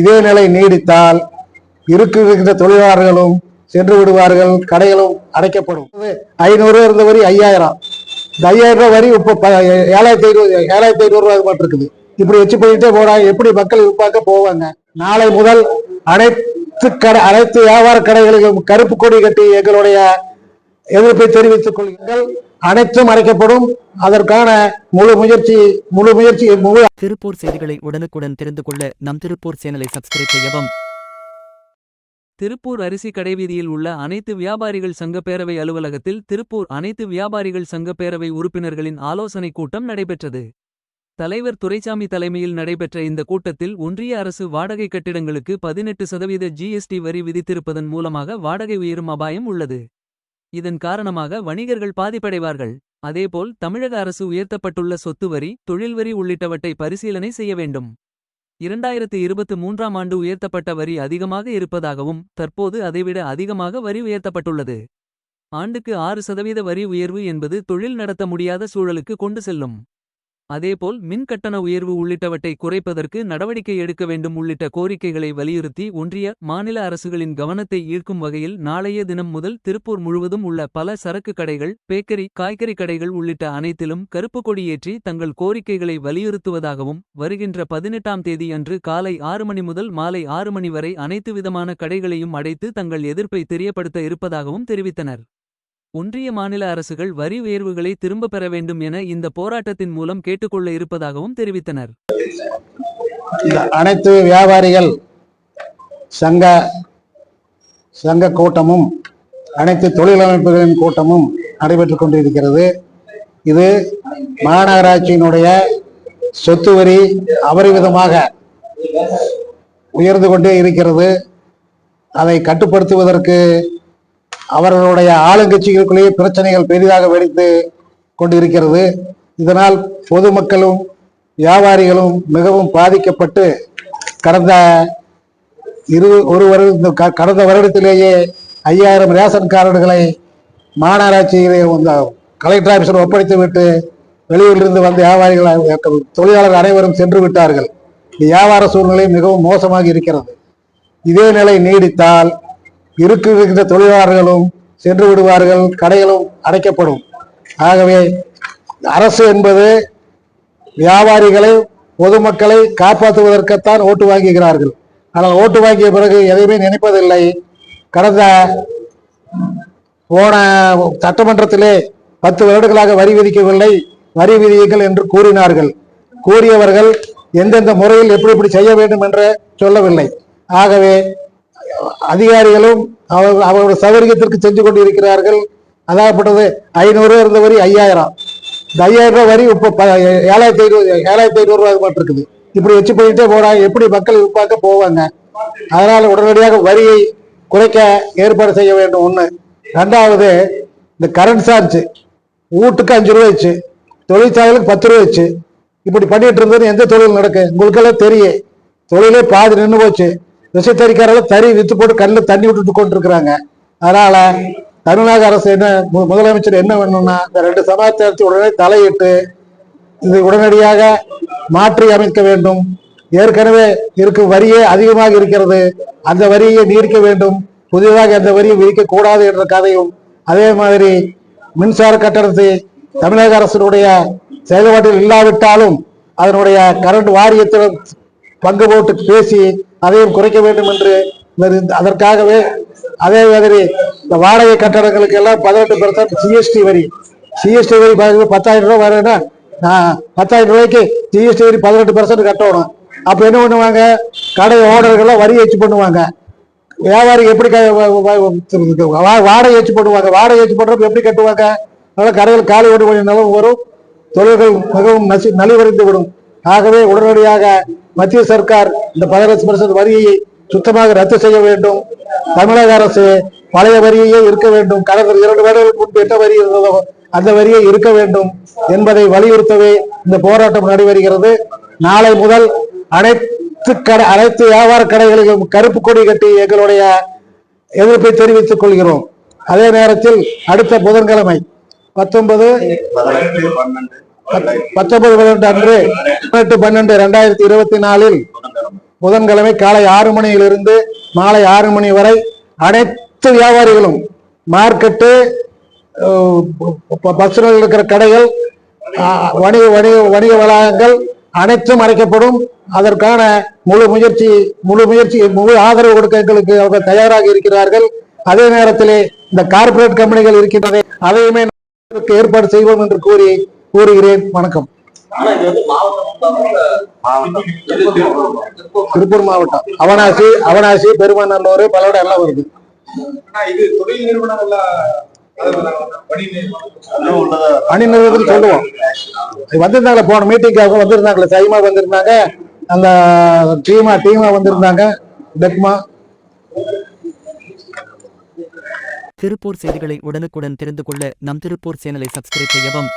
இதே நிலை நீடித்தால் இருக்கின்ற தொழிலாளர்களும் சென்று விடுவார்கள் கடைகளும் அடைக்கப்படும். ஐநூறு இருந்த வரி ஐயாயிரம். இந்த ஐயாயிரம் ரூபாய் வரி இப்போ ஏழாயிரத்தி ஐநூறு ஏழாயிரத்தி ஐநூறு ரூபாய் மட்டும் இருக்குது. இப்படி வச்சு போயிட்டே போறாங்க எப்படி மக்கள் உப்பாக்க போவாங்க? நாளை முதல் அனைத்து கடை அனைத்து வியாபார கடைகளிலும் கருப்பு கொடி கட்டி எங்களுடைய எதிர்ப்பை தெரிவித்துக் கொள்கிறீர்கள் அனைத்தும் அடைக்கப்படும் அதற்கான முழு முயற்சி முழு முயற்சி முழு திருப்பூர் செய்திகளை உடனுக்குடன் தெரிந்து கொள்ள நம் திருப்பூர் சேனலை சப்ஸ்கிரைப் செய்யவும். திருப்பூர் அரிசி கடைவீதியில் உள்ள அனைத்து வியாபாரிகள் சங்க பேரவை அலுவலகத்தில் திருப்பூர் அனைத்து வியாபாரிகள் சங்க பேரவை உறுப்பினர்களின் ஆலோசனைக் கூட்டம் நடைபெற்றது. தலைவர் துரைசாமி தலைமையில் நடைபெற்ற இந்த கூட்டத்தில் ஒன்றிய அரசு வாடகை கட்டிடங்களுக்கு பதினெட்டு சதவீத ஜிஎஸ்டி வரி விதித்திருப்பதன் மூலமாக வாடகை உயரும் அபாயம் உள்ளது. இதன் காரணமாக வணிகர்கள் பாதிப்படைவார்கள். அதேபோல் தமிழக அரசு உயர்த்தப்பட்டுள்ள சொத்து வரி தொழில் வரி உள்ளிட்டவற்றை பரிசீலனை செய்ய வேண்டும். இரண்டாயிரத்து இருபத்து மூன்றாம் ஆண்டு உயர்த்தப்பட்ட வரி அதிகமாக இருப்பதாகவும் தற்போது அதைவிட அதிகமாக வரி உயர்த்தப்பட்டுள்ளது. ஆண்டுக்கு ஆறு சதவீத வரி உயர்வு என்பது தொழில் நடத்த முடியாத சூழலுக்கு கொண்டு செல்லும். அதேபோல் மின் கட்டண உயர்வு உள்ளிட்டவற்றை குறைப்பதற்கு நடவடிக்கை எடுக்க வேண்டும் உள்ளிட்ட கோரிக்கைகளை வலியுறுத்தி ஒன்றிய மாநில அரசுகளின் கவனத்தை ஈர்க்கும் வகையில் நாளைய தினம் முதல் திருப்பூர் முழுவதும் உள்ள பல சரக்கு கடைகள் பேக்கரி காய்கறி கடைகள் உள்ளிட்ட அனைத்திலும் கருப்பு கொடியேற்றி தங்கள் கோரிக்கைகளை வலியுறுத்துவதாகவும் வருகின்ற பதினெட்டாம் தேதி அன்று காலை ஆறு மணி முதல் மாலை ஆறு மணி வரை அனைத்து விதமான கடைகளையும் அடைத்து தங்கள் எதிர்ப்பை தெரியப்படுத்த இருப்பதாகவும் தெரிவித்தனர். ஒன்றிய மாநில அரசுகள் வரி உயர்வுகளை திரும்பப் பெற வேண்டும் என இந்த போராட்டத்தின் மூலம் கேட்டுக்கொள்ள இருப்பதாகவும் தெரிவித்தனர். அனைத்து வியாபாரிகள் சங்க சங்க கூட்டமும் அனைத்து தொழிலமைப்புகளின் கூட்டமும் நடைபெற்றுக் கொண்டிருக்கிறது. இது மாநகராட்சியினுடைய சொத்து வரி அபரிவிதமாக உயர்ந்து கொண்டே இருக்கிறது. அதை கட்டுப்படுத்துவதற்கு அவர்களுடைய ஆளுங்கட்சிகளுக்குள்ளேயே பிரச்சனைகள் பெரிதாக வெடித்து கொண்டிருக்கிறது. இதனால் பொதுமக்களும் வியாபாரிகளும் மிகவும் பாதிக்கப்பட்டு கடந்த இரு ஒரு வருட இந்த கடந்த வருடத்திலேயே ஐயாயிரம் ரேஷன் கார்டுகளை மாநகராட்சியிலே வந்த கலெக்டர் ஆஃபீஸர் ஒப்படைத்து விட்டு வெளியூரிலிருந்து வந்த வியாபாரிகள் தொழிலாளர் அனைவரும் சென்று விட்டார்கள். இந்த வியாபார சூழ்நிலை மிகவும் மோசமாக இருக்கிறது. இதே நிலை நீடித்தால் இருக்கின்ற தொழிலாளர்களும் சென்று விடுவார்கள் கடைகளும் அடைக்கப்படும். ஆகவே அரசு என்பது வியாபாரிகளை பொதுமக்களை காப்பாற்றுவதற்குத்தான் ஓட்டு வாங்குகிறார்கள். ஆனால் ஓட்டு வாங்கிய பிறகு எதையுமே நினைப்பதில்லை. கடந்த போன சட்டமன்றத்திலே பத்து வருடங்களாக வரி விதிக்கவில்லை. வரி விதியுங்கள் என்று கூறினார்கள். கூறியவர்கள் எந்தெந்த முறையில் எப்படி எப்படி செய்ய வேண்டும் என்று சொல்லவில்லை. ஆகவே அதிகாரிகளும் அவர் அவருடைய சௌகரியத்திற்கு செஞ்சு கொண்டு இருக்கிறார்கள் அதாகப்பட்டது ஐநூறு இருந்த வரி ஐயாயிரம். இந்த ஐயாயிரம் ரூபாய் வரி இப்போ ஏழாயிரத்தி ஐநூறு ஏழாயிரத்தி ஐநூறு ரூபாய் மட்டும் இருக்குது இப்படி வச்சு போயிட்டே போறாங்க எப்படி மக்கள் உப்பாக்க போவாங்க? அதனால உடனடியாக வரியை குறைக்க ஏற்பாடு செய்ய வேண்டும் ஒன்று ரெண்டாவது இந்த கரண்ட் சார்ஜ் வீட்டுக்கு அஞ்சு ரூபாய் வச்சு தொழிற்சாலைகளுக்கு பத்து ரூபா வச்சு இப்படி பண்ணிட்டு இருந்தது எந்த தொழில் நடக்கு? உங்களுக்கெல்லாம் தெரியும். தொழிலே பாதி நின்று போச்சு. விசைத்தறிக்காரெல்லாம் தறி வித்து போட்டு கல்ல தண்ணி விட்டுட்டு கொண்டிருக்கிறாங்க அதனால தமிழக அரசு என்ன மு- முதலமைச்சர் என்ன வேணும்னா இந்த ரெண்டு சமாச்சாரத்தை உடனே தலையிட்டு இது உடனடியாக மாற்றி அமைக்க வேண்டும். ஏற்கனவே இருக்கும் வரியே அதிகமாக இருக்கிறது. அந்த வரியை நீடிக்க வேண்டும். புதிதாக அந்த வரியை விதிக்க கூடாது என்ற கதையும் அதே மாதிரி மின்சார கட்டணத்தை தமிழக அரசினுடைய செயல்பாட்டில் இல்லாவிட்டாலும் அதனுடைய கரண்ட் வாரியத்திலும் பங்கு போட்டு பேசி அதையும் குறைக்க வேண்டும் என்று இந்த- அதற்காகவே அதே மாதிரி இந்த வாடகை கட்டடங்களுக்கு எல்லாம் பதினெட்டு பெர்சன்ட் ஜிஎஸ்டி வரி. ஜிஎஸ்டி வரி பத்தாயிரம் ரூபாய் வருதுன்னா நான் பத்தாயிரம் ரூபாய்க்கு ஜிஎஸ்டி வரி பதினெட்டு பெர்சன்ட் கட்டணும். அப்ப என்ன பண்ணுவாங்க? கடை ஓனர்கள்லாம் வரி ஏச்சு பண்ணுவாங்க. வியாபாரி எப்படி வா- வாடகை ஏச்சு பண்ணுவாங்க. வாடகை ஏச்சு போடுறப்ப எப்படி கட்டுவாங்க? அதனால கடைகள் காலி ஓடி போய் நிலவும் வரும். தொழில்கள் மிகவும் நசி நலிவடைந்து விடும். ஆகவே உடனடியாக மத்திய சர்க்கார் இந்த பதினஞ்சு பர்சன்ட் வரியை சுத்தமாக ரத்து செய்ய வேண்டும். தமிழக அரசு பழைய வரியையே இருக்க வேண்டும். கடந்த இரண்டு வருடங்களுக்கு முன்பு என்ன வரி இருந்ததோ அந்த வரியை இருக்க வேண்டும் என்பதை வலியுறுத்தவே இந்த போராட்டம் நடைபெறுகிறது. நாளை முதல் அனைத்து கடை அனைத்து வியாபார கடைகளிலும் கருப்பு கொடி கட்டி எங்களுடைய எதிர்ப்பை தெரிவித்துக் கொள்கிறோம். அதே நேரத்தில் அடுத்த புதன்கிழமை பத்தொன்பது பன்னெண்டு. பத்தொன்பது பன்னெண்டு அன்று பதினெட்டு பன்னெண்டு ரெண்டாயிரத்தி இருபத்தி நாலில் புதன்கிழமை காலை ஆறு மணியிலிருந்து மாலை ஆறு மணி வரை அனைத்து வியாபாரிகளும் மார்க்கெட்டு அஹ், பஸ்ஸில் இருக்கிற கடைகள் வணிக வணிக வணிக வளாகங்கள் அனைத்தும் அடைக்கப்படும் அதற்கான முழு முயற்சி முழு முயற்சி முழு ஆதரவு கொடுக்க எங்களுக்கு அவர்கள் தயாராக இருக்கிறார்கள். அதே நேரத்திலே இந்த கார்ப்பரேட் கம்பெனிகள் இருக்கின்றன அதையுமே ஏற்பாடு செய்வோம் என்று கூறி கூறுகிறேன். வணக்கம். திருப்பூர் மாவட்டம். அவனாசி அவனாசி பெருமாநல்லூர் பலவடம் எல்லாம் வருது பணி நிறுவனம் நிறுவனத்தில் சொல்லுவோம். வந்திருந்தாங்களே போன மீட்டிங்காக வந்திருந்தாங்களே சைமா வந்திருந்தாங்க அந்த டீமா டீமா வந்திருந்தாங்க டெக்மா. திருப்பூர் செய்திகளை உடனுக்குடன் தெரிந்து கொள்ள நம் திருப்பூர் சேனலை சப்ஸ்கிரைப் செய்யவும்